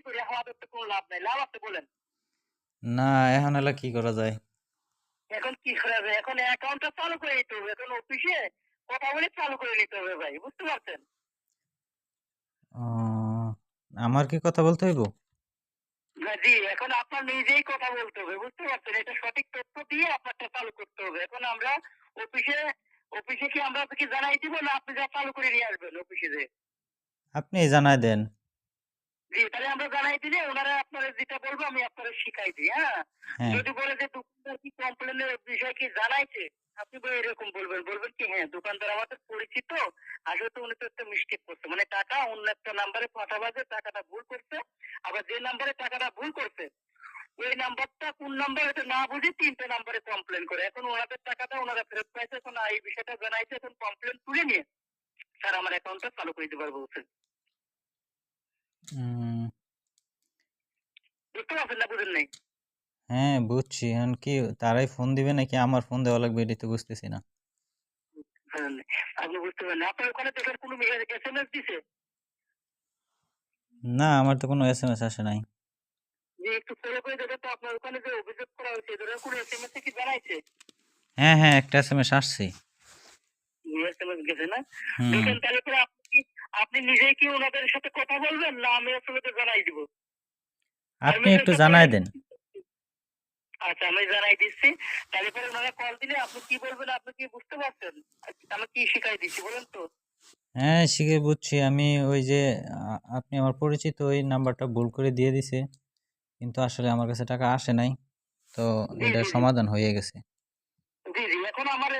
করি আমাদের তো কোনো লাভ নাই। লাভ আছে বলেন। না এখন এলা কি করা যায়? এখন কি করা যায়? এখন অ্যাকাউন্টটা চালু করে নিতে হবে। এখন অফিসে কথা বলে চালু করে নিতে হবে ভাই বুঝতে পারছেন? আমার কি কথা বলতে হইব? জি এখন আপনার নিজেই কথা বলতে হবে বুঝতে পারছেন? এটা সঠিক তথ্য দিয়ে আপনারটা চালু করতে হবে। এখন আমরা অফিসে অফিসে কি আমরা আপনাকে জানাই দিব না আপনি যা চালু করে নিয়ে আসবেন অফিসে যে আপনি জানাই দেন। জি তাহলে আমরা জানাই দিলে ওনারা আপনারা যেটা বলব আমি আপনারা শিখাই দিই হ্যাঁ? হ্যাঁ। যদি বলে যে দোকানদার কি কমপ্লেনের বিষয় কি জানাইছে আপনি বলে এরকম বলবেন। বলবেন কি হ্যাঁ দোকানদার আমাদের পরিচিত আসলে তো উনি তো একটা মিস্টেক করছে। মানে টাকা অন্য একটা নাম্বারে পাঠাবা যে টাকাটা ভুল করছে আবার যে নাম্বারে টাকাটা ভুল করছে ওই নাম্বারটা কোন নাম্বার এটা না বুঝে তিনটে নাম্বারে কমপ্লেন করে। এখন ওনাদের টাকাটা ওনারা ফেরত পাইছে এখন এই বিষয়টা জানাইছে এখন কমপ্লেন তুলে নিয়ে স্যার আমার অ্যাকাউন্টটা চালু করে দিতে পারব বলছেন বুঝতে পারছেন না বুঝেন নাই। হ্যাঁ বুঝছি। এখন কি তারাই ফোন দিবে নাকি আমার ফোন দেওয়া লাগবে এটাই তো বুঝতেছি না। আপনি বুঝতে পারেন আপনার ওখানে দেখেন কোনো এস এম এস দিছে? না আমার তো কোনো এস এম এস আসে নাই। একটু করে দেখো তো আপনার ওখানে যে অভিযোগ করা হয়েছে ধরেন কোনো এস এম এস কি জানাইছে হ্যাঁ হ্যাঁ একটা এস এম এস আসছে। এস এম এস গেছে না? দেখেন তাহলে আপনি আপনি নিজেই কি ওনাদের সাথে কথা বলবেন? না আমি তো জানাই দিব। আপনি একটু জানাই দেন। আচ্ছা আমি জানাই দিচ্ছি। তাহলে পরে ওনারা কল দিলে আপনি কি বলবেন আপনি কি বুঝতে পারছেন? আমি কি শিখাই দিচ্ছি বলেন তো। হ্যাঁ শিখে বুঝছি। আমি ওই যে আপনি আমার পরিচিত ওই নাম্বারটা ভুল করে দিয়ে দিছে। কিন্তু আসলে আমার কাছে টাকা আসে নাই। তো এটা। সমাধান হয়ে গেছে। জি জি এখন আমার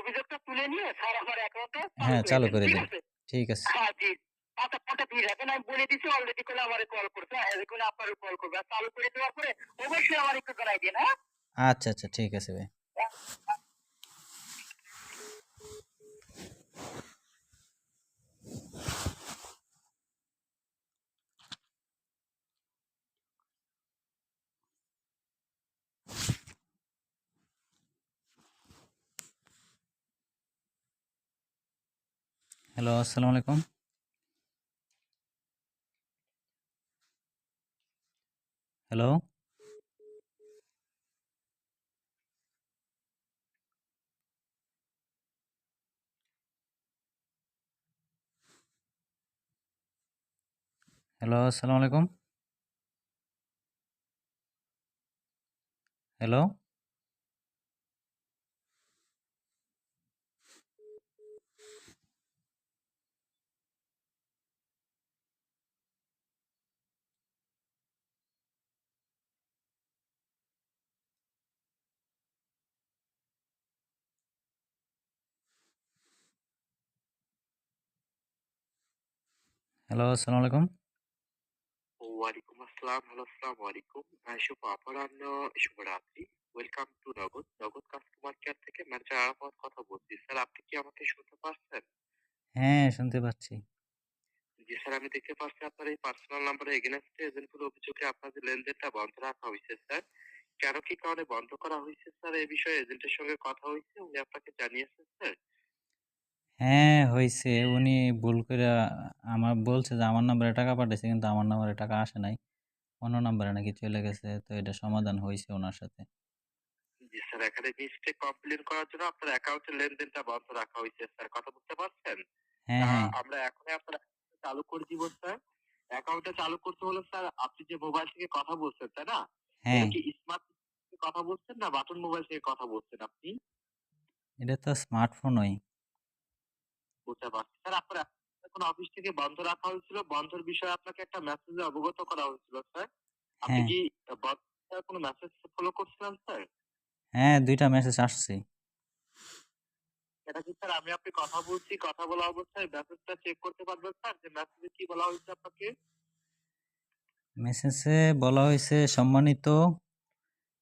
অভিযোগটা তুলে নিয়ে স্যার আমার অ্যাকাউন্টটা হ্যাঁ চালু করে দিন। ঠিক আছে। হ্যাঁ জি। আচ্ছা আমি বলে দিচ্ছি অলরেডি করে আমার কল করছে হ্যাঁ এখন আপনারও কল করবে। চালু করে দেওয়ার পরে অবশ্যই আমার একটু জানাই দিন হ্যাঁ? আচ্ছা আচ্ছা ঠিক আছে ভাই। হ্যালো, আসসালামু আলাইকুম। হ্যালো হ্যালো আসসালামু আলাইকুম হ্যালো হ্যালো আসসালামু আলাইকুম ওয়ালাইকুম আসসালাম হ্যালো আসসালামু আলাইকুম শুভ অপরাহ্ন শুভরাত্রি welcome to Nagad Nagad customer care থেকে ম্যানেজার আরাফাত কথা বলছি স্যার আপনি কি আমাকে শুনতে পারছেন হ্যাঁ শুনতে পাচ্ছি জি স্যার আমি দেখতে পাচ্ছি আপনার এই পার্সোনাল নাম্বারে এগেনস্টে এজেন্টগুলো অভিযোগে আপনাদের লেনদেনটা বন্ধ রাখা হয়েছে স্যার কেন কি কারণে বন্ধ করা হয়েছে স্যার এই বিষয়ে এজেন্টের সঙ্গে কথা হয়েছে উনি আপনাকে জানিয়েছেন স্যার হ্যাঁ হয়েছে উনি ভুল করে আমার বলছে যে আমার নাম্বারে টাকা পাঠাইছে কিন্তু আমার নাম্বারে টাকা আসে নাই। অন্য নাম্বারে নাকি চলে গেছে। তো এটা সমাধান হয়েছে ওনার সাথে। জি স্যার এখানে মিস্টেক কমপ্লেন করার জন্য আপনার অ্যাকাউন্টের লেনদেনটা বন্ধ রাখা হয়েছে স্যার। কথা বুঝতে পারছেন? হ্যাঁ হ্যাঁ। আমরা এখন আপনার চালু করে দিব স্যার। অ্যাকাউন্টটা চালু করতে হলে স্যার আপনি যে মোবাইল থেকে কথা বলছেন তাই না? হ্যাঁ। এটা কি স্মার্ট কথা বলছেন না বাটন মোবাইল থেকে কথা বলছেন আপনি? এটা তো স্মার্টফোনই বুঝতে পারছি স্যার আপনার এখন অফিস থেকে বন্ধ রাখা হয়েছিল। বন্ধের বিষয়ে আপনাকে একটা মেসেজে অবগত করা হয়েছিল স্যার। আপনি হ্যাঁ। কি কোনো মেসেজ ফলো করছিলেন স্যার? হ্যাঁ দুইটা মেসেজ আসছে। এটা কি স্যার আমি আপনি কথা বলছি কথা বলা অবস্থায় মেসেজটা চেক করতে পারবেন স্যার? যে মেসেজে কি বলা হয়েছে আপনাকে? মেসেজে বলা হয়েছে সম্মানিত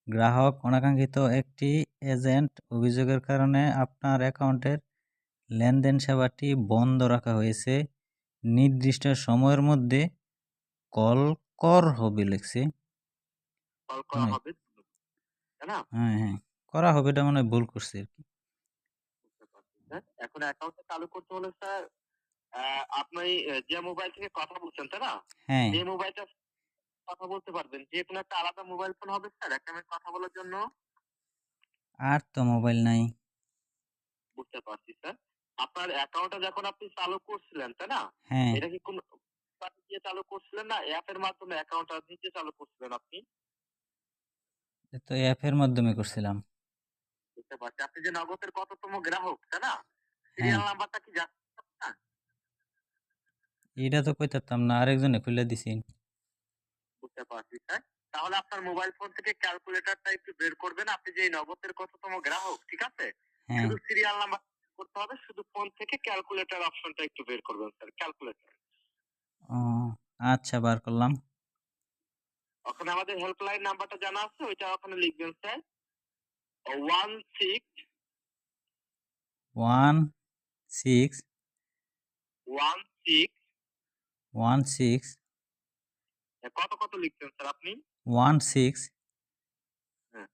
গ্রাহক অনাকাঙ্ক্ষিত একটি এজেন্ট অভিযোগের কারণে আপনার অ্যাকাউন্টের লেনদেন সেবাটি বন্ধ রাখা হয়েছে। নির্দিষ্ট সময়ের মধ্যে কল কর হবে লিখছে। কল করা হবে তাই না? হ্যাঁ হ্যাঁ করা হবে এটা মনে ভুল করছে আর কি। এখন অ্যাকাউন্টটা চালু করতে হলে স্যার আপনি যে মোবাইল থেকে কথা বলছেন তাই না? হ্যাঁ। এই মোবাইলটা কথা বলতে পারবেন যে কোনো একটা আলাদা মোবাইল ফোন হবে স্যার একটা মিনিট কথা বলার জন্য? আর তো মোবাইল নাই। বুঝতে পারছি স্যার। আপনার অ্যাকাউন্টটা যখন আপনি চালু করছিলেন তাই না? হ্যাঁ। এটা কি কোন দিয়ে চালু করছিলেন না? অ্যাপের মাধ্যমে অ্যাকাউন্টটা নিজে চালু করছিলেন আপনি? তো অ্যাপের মাধ্যমে করছিলাম। বুঝতে পারছি। আপনি যে নগদের কততম গ্রাহক তাই না? সিরিয়াল নাম্বারটা কি জানেন এটা তো কইতাম না আরেকজনে খুলে দিছি বুঝতে পারছি স্যার তাহলে আপনার মোবাইল ফোন থেকে ক্যালকুলেটরটা একটু বের করবেন। আপনি যে নগদের কততম গ্রাহক ঠিক আছে? হ্যাঁ। শুধু সিরিয়াল নাম্বার করতে হবে শুধু ফোন থেকে ক্যালকুলেটর অপশনটা একটু বের করবেন স্যার ক্যালকুলেটর আচ্ছা বার করলাম। ওখানে আমাদের হেল্পলাইন নাম্বারটা জানা আছে ওইটা ওখানে লিখবেন sir one six one six one six one six কত কত লিখছেন স্যার আপনি? ওয়ান সিক্স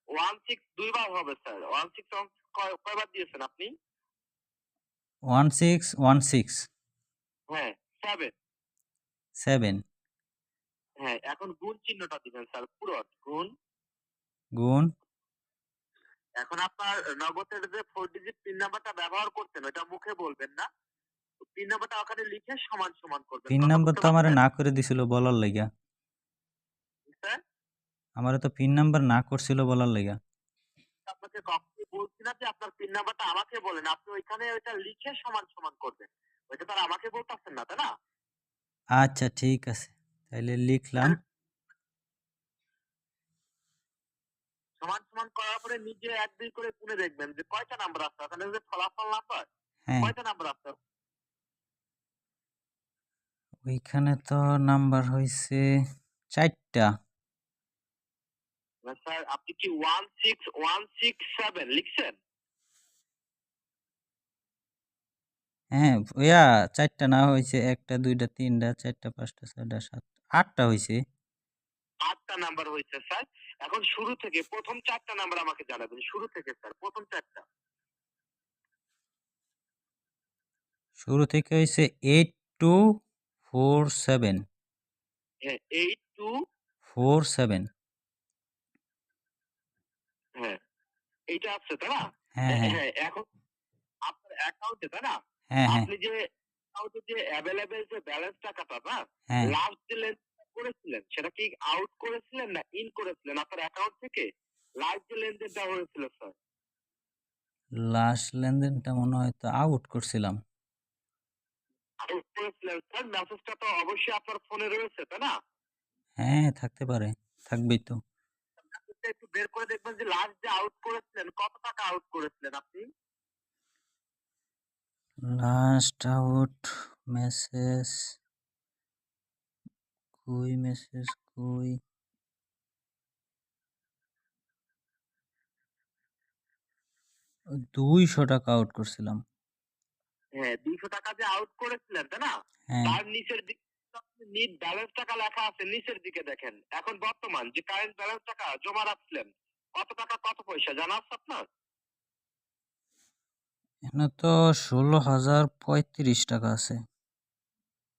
ওয়ান সিক্স দুইবার হবে স্যার ওয়ান সিক্স কয়বার দিয়েছেন আপনি? One six one six. হ্যাঁ সেভেন সেভেন। হ্যাঁ এখন গুণ চিহ্নটা দিবেন স্যার পুরো গুণ। গুণ। এখন আপনার নগদের যে ফোর ডিজিট পিন নাম্বারটা ব্যবহার করছেন ওটা মুখে বলবেন না। পিন নাম্বারটা ওখানে লিখে সমান সমান করবেন। পিন নাম্বার তো আমারে না করে দিছিল বলার লাগা। আমারে তো পিন নাম্বার না করছিল বলার লাগা। আপনাকে বলছি না যে আপনার পিন নাম্বারটা আমাকে বলেন আপনি ওইখানে ওইটা লিখে সমান সমান করবেন। ওইটা তো আর আমাকে বলতেছেন না তাই না? আচ্ছা ঠিক আছে। তাইলে লিখলাম। সমান সমান করার পরে নিজে এক দুই করে গুনে দেখবেন যে কয়টা নাম্বার আছে। ওখানে যে ফলাফল নাম্বার হ্যাঁ। কয়টা নাম্বার আছে? ওইখানে তো নাম্বার হইছে চারটা। স্যার আপনি কি one six one six seven লিখছেন? হ্যাঁ ইয়া চারটা না হয়েছে একটা দুইটা তিনটা চারটা পাঁচটা ছয়টা সাত আটটা হয়েছে। আটটা নাম্বার হয়েছে স্যার। এখন শুরু থেকে প্রথম চারটা নাম্বার আমাকে জানাবেন শুরু থেকে স্যার প্রথম চারটা। শুরু থেকে হয়েছে এইট টু ফোর সেভেন হ্যাঁ এইট টু ফোর সেভেন হ্যাঁ এইটা আছে তাই না? হ্যাঁ হ্যাঁ। এখন আপনার অ্যাকাউন্টে তাই না? হ্যাঁ আপনি যে অ্যাকাউন্টে যে অ্যাভেলেবেল যে ব্যালেন্স টাকাটা না? লাস্ট যে লেনদেন করেছিলেন সেটা কি আউট করেছিলেন না ইন করেছিলেন? আপনার অ্যাকাউন্ট থেকে লাস্ট যে লেনদেনটা হয়েছিল স্যার লাস্ট লেনদেনটা মনে হয় তো আউট করছিলাম। আউট করেছিলেন স্যার মেসেজটা তো অবশ্যই আপনার ফোনে রয়েছে তাই না? হ্যাঁ থাকতে পারে থাকবেই তো। বের করে দেখবেন যে লাস্ট যে আউট করেছিলেন কত টাকা আউট করেছিলেন আপনি? লাস্ট আউট মেসেজ কই মেসেজ কই? দুইশো টাকা আউট করছিলাম। হ্যাঁ দুইশো টাকা যে আউট করেছিলেন তাই না? হ্যাঁ। তার নিচের দিকে নিট ব্যালেন্স টাকা লেখা আছে নিচের দিকে দেখেন। এখন বর্তমান যে কারেন্ট ব্যালেন্স টাকা জমা রাখছিলেন কত টাকা কত পয়সা জানা আছে আপনার? এখানে তো ষোলো হাজার পঁয়ত্রিশ টাকা আছে।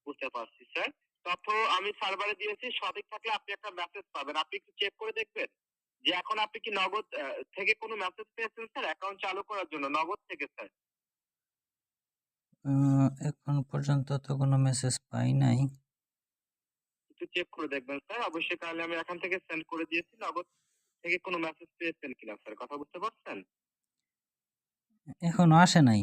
বুঝতে পারছি স্যার তথ্য আমি সার্ভারে দিয়েছি সঠিক থাকলে আপনি একটা মেসেজ পাবেন। আপনি একটু চেক করে দেখবেন যে এখন আপনি কি নগদ থেকে কোনো মেসেজ পেয়েছেন স্যার অ্যাকাউন্ট চালু করার জন্য নগদ থেকে স্যার এখন পর্যন্ত তো কোনো মেসেজ পাই নাই। একটু চেক করে দেখবেন স্যার। অবশ্যই তাহলে আমি এখান থেকে সেন্ড করে দিয়েছি। নগদ থেকে কোনো মেসেজ পেয়েছেন কিনা স্যার? কথা বুঝতে পারছেন? এখনও আসে নাই।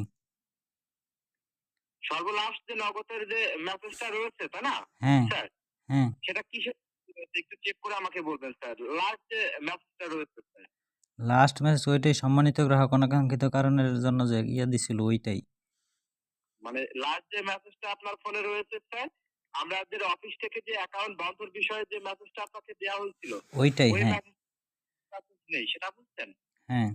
সর্বলাস্ট যে নগদের যে মেসেজটা রয়েছে তাই না? হ্যাঁ স্যার হ্যাঁ। সেটা রয়েছে? একটু চেক করে আমাকে বলবেন স্যার। লাস্ট যে মেসেজটা রয়েছে স্যার। লাস্ট মেসেজ ওইটাই সম্মানিত গ্রাহক অনাকাঙ্ক্ষিত কারণের জন্য যে ইয়া দিছিল ওইটাই। মানে লাস্ট যে মেসেজটা আপনার ফোনে রয়েছে স্যার আমাদের অফিস থেকে যে অ্যাকাউন্ট বন্ধের বিষয়ে যে মেসেজটা আপনাকে দেওয়া হয়েছিল ওইটাই হ্যাঁ। নেই সেটা বুঝছেন? হ্যাঁ।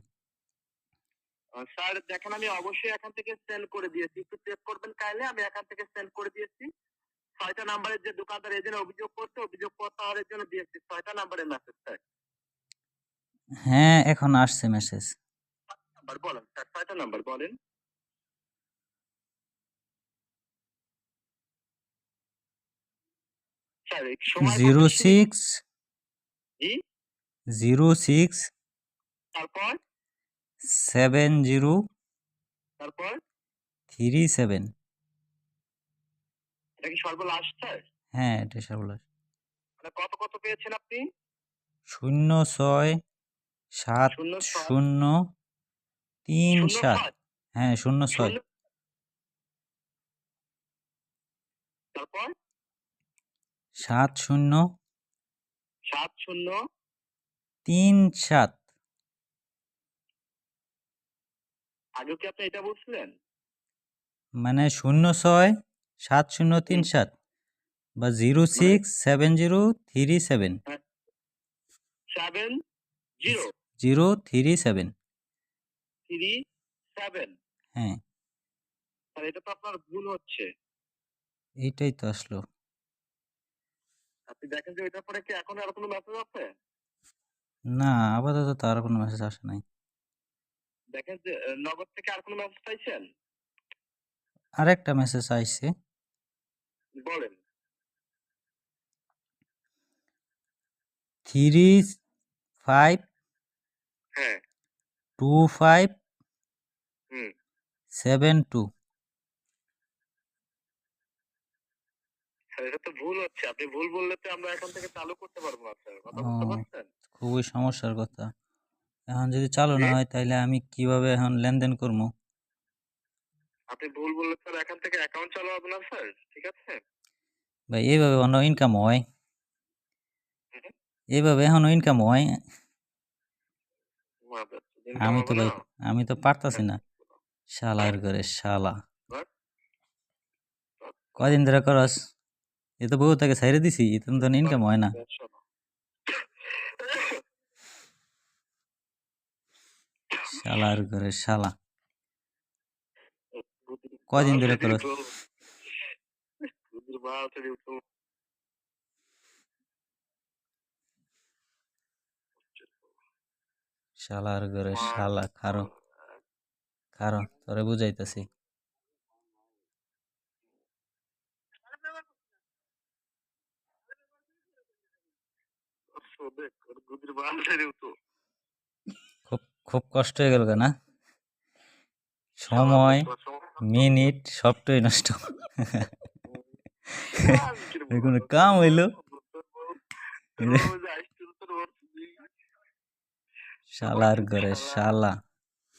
স্যার দেখেন আমি অবশ্যই এখান থেকে সেন্ড করে দিয়েছি একটু চেক করবেন কাইলে আমি এখান থেকে সেন্ড করে দিয়েছি। ছয়টা নাম্বারের যে দোকানদার এই অভিযোগ করছে অভিযোগ প্রত্যাহারের জন্য দিয়েছি ছয়টা নাম্বারের মেসেজ স্যার। হ্যাঁ এখন আসছে মেসেজ নাম্বার বলেন স্যার ছয়টা নাম্বার বলেন স্যার একটু সময় কত জিরো বেশি? সিক্স জিরো সিক্স তারপর? সেভেন জিরো তারপর? Three seven. এটা কি সর্বলাস্ট স্যার? হ্যাঁ এটা সর্বলাস্ট। মানে কত কত পেয়েছেন আপনি? শূন্য ছয় সাত শূন্য তিন সাত। সাত হ্যাঁ শূন্য ছয়। তারপর? সাত শূন্য সাত শূন্য তিন সাত। আগে কি আপনি এটা বলছিলেন? মানে শূন্য ছয় সাত শূন্য তিন সাত বা zero six seven zero three seven. Seven zero. Zero three seven. Three seven. হ্যাঁ। আর এটা তো আপনার ভুল হচ্ছে। এইটাই তো আসলো। আপনি দেখেন যে এটার পরে কি এখন আর কোনো মেসেজ আছে না আপাতত তো আর কোনো মেসেজ আসে নাই। দেখেন যে নগদ থেকে আর কোনো মেসেজ পাইছেন? আরেকটা মেসেজ আইছে। বলেন। থ্রি ফাইভ হ্যাঁ। টু ফাইভ হুম। Seven two. এটা তো ভুল হচ্ছে। আপনি ভুল বললে তো আমরা এখন থেকে চালু করতে পারব না স্যার। কথা বুঝতে পারছেন? খুবই সমস্যার কথা। এখন যদি চালু না হয়? তাহলে আমি কীভাবে এখন লেনদেন করব? আপনি ভুল বললে স্যার এখান থেকে অ্যাকাউন্ট চালু হবে না স্যার। ঠিক আছে? ভাই এইভাবে অন্য ইনকাম হয়। এইভাবে এখনও ইনকাম হয়। আমি তো ভাই আমি তো পারতাছি না। শালার করে শালা। কয়দিন ধরে করস? এ তো বউ তাকে ছাইরে দিছি এতে তো ইনকাম হয় না। শালার করে শালা। কয়দিন ধরে বাল শালার করে শালা খারো। খারো তোরে বুঝাইতাছি। খুব খুব কষ্ট হয়ে গেল না সময় মিনিট সবটাই নষ্ট। কাম হইল। শালার ঘরে শালা।